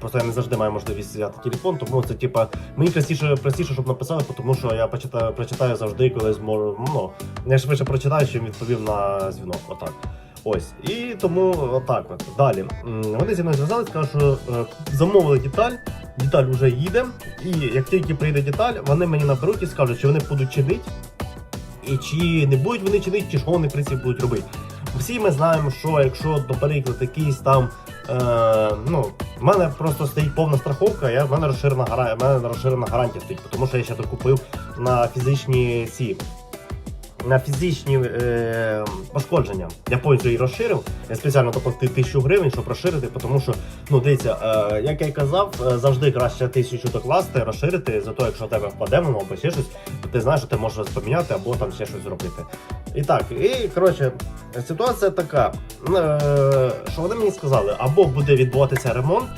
просто я не завжди маю можливість взяти телефон, тому це типа мені простіше, простіше, щоб написали, тому що я почитаю, прочитаю завжди, коли зможу. Ну я швидше прочитаю, чим відповів на дзвінок. Отак. Ось. І тому отак от. Далі. Вони зі мною зв'язались, кажуть, що е, замовили деталь, деталь вже їде. І як тільки прийде деталь, вони мені наберуть і скажуть, чи вони будуть чинити, і чи не будуть вони чинити, чи що вони в принципі будуть робити. Всі ми знаємо, що якщо, наприклад, якийсь там. Е, ну, в мене просто стоїть повна страховка, я, в мене розширена гара, в мене розширена гарантія стоїть, тому що я ще докупив на фізичні ці. На фізичні е, пошкодження. Я повністю її розширив. Я спеціально доплатив тисячу гривень, щоб розширити, тому що, ну дивіться, е, як я й казав, е, завжди краще тисячу докласти, розширити, зато якщо в тебе впаде воно або ще щось, то ти знаєш, що ти можеш поміняти або там ще щось зробити. І так, і коротше, ситуація така, е, що вони мені сказали, або буде відбуватися ремонт,